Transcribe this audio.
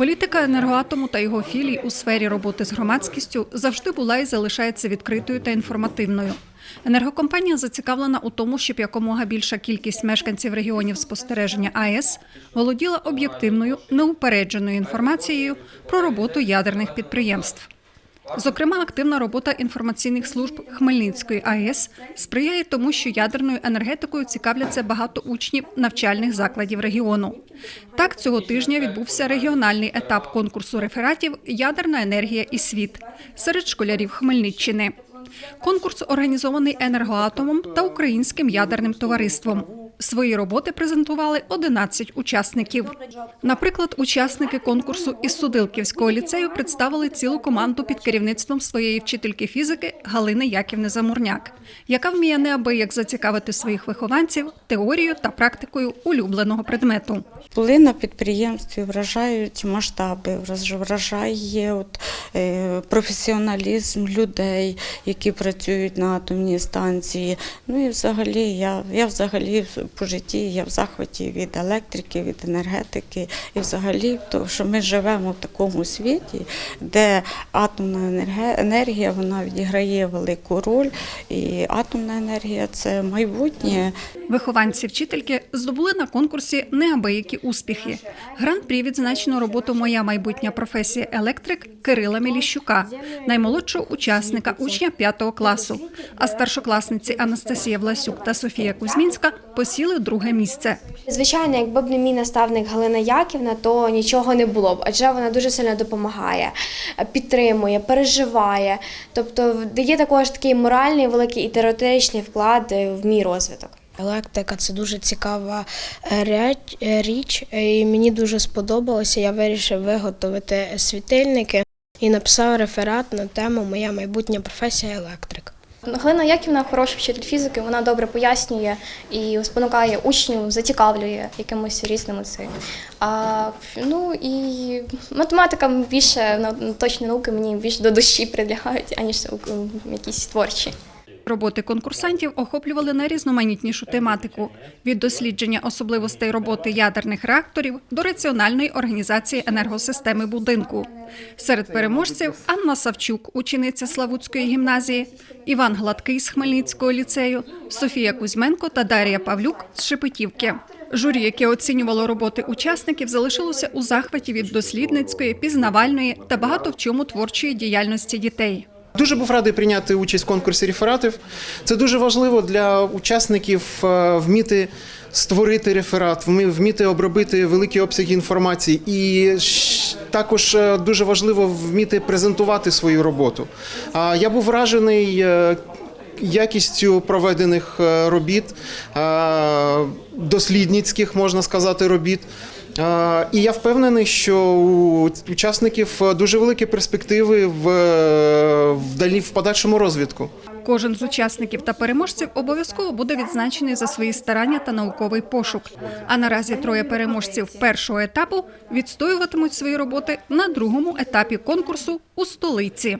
Політика енергоатому та його філій у сфері роботи з громадськістю завжди була і залишається відкритою та інформативною. Енергокомпанія зацікавлена у тому, щоб якомога більша кількість мешканців регіонів спостереження АЕС володіла об'єктивною, неупередженою інформацією про роботу ядерних підприємств. Зокрема, активна робота інформаційних служб Хмельницької АЕС сприяє тому, що ядерною енергетикою цікавляться багато учнів навчальних закладів регіону. Так, цього тижня відбувся регіональний етап конкурсу рефератів Ядерна енергія і світ серед школярів Хмельниччини. Конкурс організований енергоатомом та українським ядерним товариством. Свої роботи презентували 11 учасників. Наприклад, учасники конкурсу із Судилківського ліцею представили цілу команду під керівництвом своєї вчительки фізики Галини Яківни Замурняк, яка вміє неабияк зацікавити своїх вихованців теорією та практикою улюбленого предмету. Були на підприємстві, вражають масштаби, враж- вражає от, е, професіоналізм людей, які працюють на атомній станції. Ну і взагалі я, я взагалі по житті я в захваті від електрики, від енергетики. І взагалі, то, що ми живемо в такому світі, де атомна енергія вона відіграє велику роль, і атомна енергія це майбутнє. Вихованці вчительки здобули на конкурсі неабиякі успіхи. Гран-прі відзначено роботу Моя майбутня професія електрик Кирила Міліщука, наймолодшого учасника, учня 5 класу. А старшокласниці Анастасія Власюк та Софія Кузьмінська посіли друге місце. Звичайно, якби б не мій наставник Галина Яківна, то нічого не було б, адже вона дуже сильно допомагає, підтримує, переживає. Тобто дає також такий моральний, великий і теоретичний вклад в мій розвиток. Електрика це дуже цікава е, е, річ, е, і мені дуже сподобалося. Я вирішив виготовити світильники і написав реферат на тему Моя майбутня професія електрик. Галина Яківна хороший вчитель фізики, вона добре пояснює і спонукає учнів, зацікавлює якимось різними цим. А ну і математика більше на точні науки мені більше до душі прилягають, аніж якісь творчі. Роботи конкурсантів охоплювали найрізноманітнішу тематику від дослідження особливостей роботи ядерних реакторів до раціональної організації енергосистеми будинку. Серед переможців Анна Савчук, учениця Славутської гімназії, Іван Гладкий з Хмельницького ліцею, Софія Кузьменко та Дар'я Павлюк з Шепетівки. Журі, яке оцінювало роботи учасників, залишилося у захваті від дослідницької, пізнавальної та багато в чому творчої діяльності дітей. Дуже був радий прийняти участь в конкурсі рефератів. Це дуже важливо для учасників е, вміти створити реферат, вмі- вміти обробити великі обсяги інформації, і також е, дуже важливо вміти презентувати свою роботу. Я був вражений. е, Якістю проведених робіт, дослідницьких, можна сказати, робіт. І я впевнений, що у учасників е, дуже великі перспективи в, е, в в подальшому розвитку. Кожен з учасників та переможців обов'язково буде відзначений за свої старання та науковий пошук. А наразі троє переможців першого етапу відстоюватимуть свої роботи на другому етапі конкурсу у столиці.